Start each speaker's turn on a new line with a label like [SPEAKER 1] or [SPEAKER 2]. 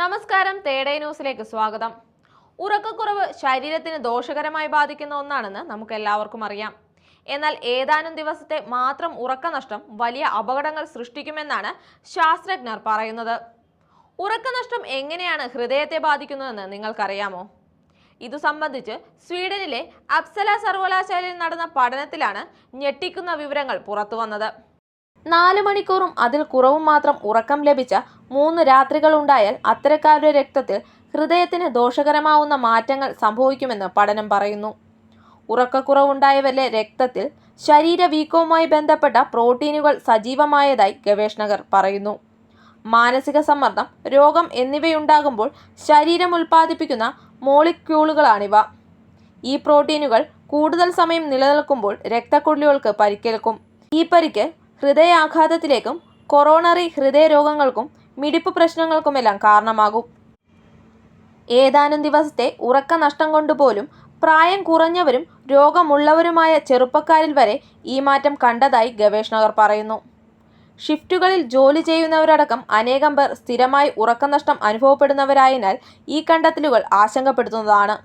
[SPEAKER 1] നമസ്കാരം തേടേ ന്യൂസിലേക്ക് സ്വാഗതം. ഉറക്കക്കുറവ് ശരീരത്തിന് ദോഷകരമായി ബാധിക്കുന്ന ഒന്നാണെന്ന് നമുക്ക് എല്ലാവർക്കും അറിയാം. എന്നാൽ ഏതാനും ദിവസത്തെ മാത്രം ഉറക്കനഷ്ടം വലിയ അപകടങ്ങൾ സൃഷ്ടിക്കുമെന്നാണ് ശാസ്ത്രജ്ഞർ പറയുന്നത്. ഉറക്കനഷ്ടം എങ്ങനെയാണ് ഹൃദയത്തെ ബാധിക്കുന്നതെന്ന് നിങ്ങൾക്കറിയാമോ? ഇതു സംബന്ധിച്ച് സ്വീഡനിലെ അപ്സല സർവകലാശാലയിൽ നടന്ന പഠനത്തിലാണ് ഞെട്ടിക്കുന്ന വിവരങ്ങൾ പുറത്തുവന്നത്. നാല് മണിക്കൂറും അതിൽ കുറവും മാത്രം ഉറക്കം ലഭിച്ച മൂന്ന് രാത്രികൾ ഉണ്ടായാൽ അത്തരക്കാരുടെ രക്തത്തിൽ ഹൃദയത്തിന് ദോഷകരമാവുന്ന മാറ്റങ്ങൾ സംഭവിക്കുമെന്ന് പഠനം പറയുന്നു. ഉറക്കക്കുറവുണ്ടായവരിലെ രക്തത്തിൽ ശരീരവീക്കവുമായി ബന്ധപ്പെട്ട പ്രോട്ടീനുകൾ സജീവമായതായി ഗവേഷണകർ പറയുന്നു. മാനസിക സമ്മർദ്ദം രോഗം എന്നിവയുണ്ടാകുമ്പോൾ ശരീരം ഉൽപ്പാദിപ്പിക്കുന്ന മോളിക്യൂളുകളാണിവ. ഈ പ്രോട്ടീനുകൾ കൂടുതൽ സമയം നിലനിൽക്കുമ്പോൾ രക്തക്കൊള്ളികൾക്ക് പരിക്കേൽക്കും. ഈ പരിക്ക് ഹൃദയാഘാതത്തിലേക്കും കൊറോണറി ഹൃദയരോഗങ്ങൾക്കും മിടിപ്പ് പ്രശ്നങ്ങൾക്കുമെല്ലാം കാരണമാകും. ഏതാനും ദിവസത്തെ ഉറക്ക നഷ്ടം കൊണ്ടുപോലും പ്രായം കുറഞ്ഞവരും രോഗമുള്ളവരുമായ ചെറുപ്പക്കാരിൽ വരെ ഈ മാറ്റം കണ്ടതായി ഗവേഷകർ പറയുന്നു. ഷിഫ്റ്റുകളിൽ ജോലി ചെയ്യുന്നവരടക്കം അനേകം പേർ സ്ഥിരമായി ഉറക്കനഷ്ടം അനുഭവപ്പെടുന്നവരായതിനാൽ ഈ കണ്ടെത്തലുകൾ ആശങ്കപ്പെടുത്തുന്നതാണ്.